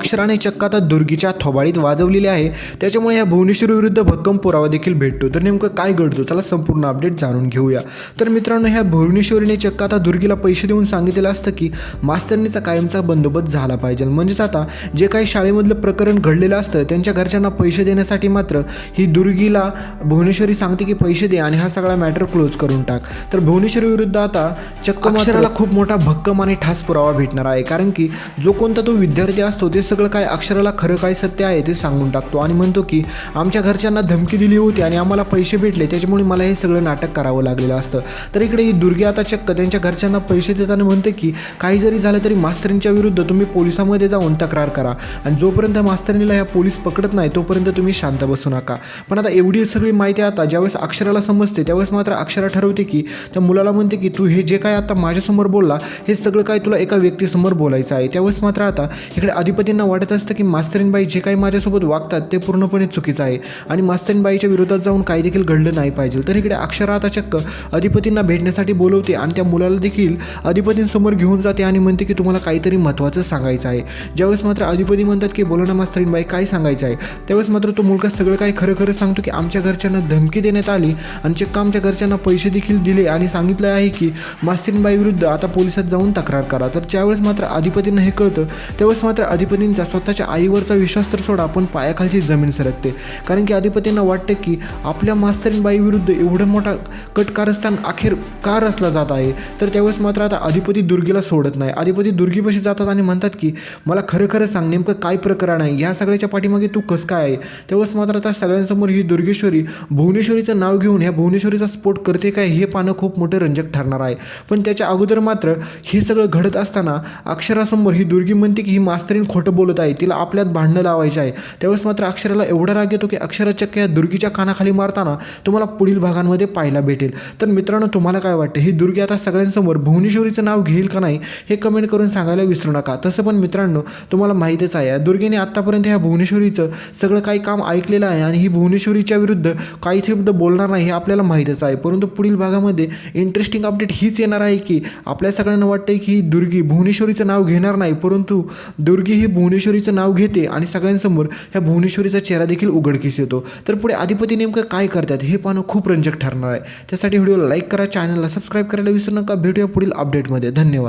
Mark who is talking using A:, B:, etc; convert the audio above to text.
A: अक्षराने चक्क आता दुर्गीच्या थोबाडीत वाजवलेले आहे. त्याच्यामुळे या भुवनेश्वरी विरुद्ध भक्कम पुरावा देखील भेटतो. तर नेमकं काय घडतं? त्याला संपूर्ण अपडेट जाणून घेऊया. तर मित्रांनो ह्या भुवनेश्वरीने चक्का आता दुर्गीला पैसे देऊन सांगितलेलं असतं की मास्तरणीचा कायमचा बंदोबस्त झाला पाहिजे. म्हणजेच आता जे काही शाळेमधलं प्रकरण घडलेलं असतं त्यांच्या घरच्यांना पैसे देण्यासाठी मात्र ही दुर्गीला भुवनेश्वरी सांगते की पैसे दे आणि हा सगळा मॅटर क्लोज करून टाक. तर भुवनेश्वरी विरुद्ध आता चक्क मास्तराला खूप मोठा भक्कम आणि ठास पुरावा भेटणार आहे. कारण की जो कोणता तो विद्यार्थी असतो ते सगळं काय अक्षराला खरं काय सत्य आहे ते सांगून टाकतो. आणि म्हणतो की आमच्या घरच्यांना धमकी दिली होती आणि आम्हाला पैसे भेटले त्याच्यामुळे मला हे सगळं नाटक करावं लागलेलं असतं. तर इकडे ही दुर्गी आता चक्क त्यांच्या घरच्यांना पैसे देताना म्हणते की काही जरी झालं तरी मास्तरींच्या विरुद्ध तुम्ही पोलिसामध्ये जाऊन तक्रार करा. आणि जोपर्यंत मास्तरीला ह्या पोलीस पकडत नाही तोपर्यंत तुम्ही शांत बसू नका. पण आता एवढी सगळी माहिती आता ज्यावेळेस अक्षराला समजते त्यावेळेस मात्र अक्षरा ठरवते की त्या मुलाला म्हणते की तू हे जे काय आता माझ्यासमोर बोलला हे सगळं काय तुला एका व्यक्तीसमोर बोलायचं आहे? त्यावेळेस मात्र आता इकडे अधिपतींना वाटत असतं की मास्तरीनबाई जे काही माझ्यासोबत वागतात ते पूर्णपणे चुकीचं आहे आणि मास्तरीनबाईच्या विरोधात जाऊन काही देखील घडलं नाही पाहिजे. तर इकडे अक्षरा आता चक्क अधिपतींना भेटण्यासाठी बोलवते आणि त्या मुलाला देखील अधिपतींसमोर घेऊन जाते आणि म्हणते की तुम्हाला काहीतरी महत्त्वाचं सांगायचं आहे. ज्यावेळेस मात्र अधिपती म्हणतात की बोला ना मास्तरीनबाई काय सांगायचं आहे? त्यावेळेस मात्र तो मुलगा सगळं काही खरं खरं सांगतो की आमच्या घरच्यांना धमकी देण्यात आली आणि चक्क आमच्या घरच्यांना पैसे देखील दिले आणि सांगितलं आहे की मास्तरीनबाई विरुद्ध आता पोलिसात जाऊन तक्रार करा. तर ज्यावेळेस मात्र अधिपतींना हे कळतं त्यावेळेस मात्र अधिपती अधिपतींचा स्वतःच्या आईवरचा विश्वास तर सोडा पण पायाखालची जमीन सरकते. कारण की अधिपतींना वाटतं की आपल्या मास्तरीनबाई विरुद्ध एवढं मोठा कट कारस्थान अखेर का रचला जात आहे? तर त्यावेळेस मात्र आता अधिपती दुर्गीला सोडत नाही. अधिपती दुर्गीपाशी जातात आणि म्हणतात की मला खरं खरं सांग नेमकं काय प्रकरण आहे? ह्या सगळ्याच्या पाठीमागे तू कसं काय आहे? त्यावेळेस मात्र आता सगळ्यांसमोर ही दुर्गेश्वरी भुवनेश्वरीचं नाव घेऊन ह्या भुवनेश्वरीचा स्फोट करते काय हे पानं खूप मोठं रंजक ठरणार आहे. पण त्याच्या अगोदर मात्र हे सगळं घडत असताना अक्षरासमोर ही दुर्गी म्हणते की ही मास्तरीन खोटं बोलत आहे तिला आपल्यात भांडणं लावायचं आहे. त्यावेळेस मात्र अक्षराला एवढा राग येतो की अक्षराचक्क या दुर्गीच्या कानाखाली मारताना तुम्हाला पुढील भागांमध्ये पाहायला भेटेल. तर मित्रांनो तुम्हाला काय वाटतं? ही दुर्गी आता सगळ्यांसमोर भुवनेश्वरीचं नाव घेईल का नाही हे कमेंट करून सांगायला विसरू नका. तसं पण मित्रांनो तुम्हाला माहीतच आहे दुर्गेने आत्तापर्यंत ह्या भुवनेश्वरीचं सगळं काही काम ऐकलेलं आहे आणि ही भुवनेश्वरीच्या विरुद्ध काही शब्द बोलणार नाही हे आपल्याला माहीतच आहे. परंतु पुढील भागामध्ये इंटरेस्टिंग अपडेट हीच येणार आहे की आपल्या सगळ्यांना वाटतं की ही दुर्गी भुवनेश्वरीचं नाव घेणार नाही परंतु दुर्गी ही भुवनेश्वरीचं नाव घेते आणि सगळ्यांसमोर ह्या भुवनेश्वरीचा चेहरा देखील उघडकीस येतो. तर पुढे अधिपती नेमकं काय करतात हे पाहणं खूप रंजक ठरणार आहे. त्यासाठी व्हिडिओला लाईक करा चॅनलला सबस्क्राईब करायला विसरू नका. भेटूया पुढील अपडेटमध्ये धन्यवाद.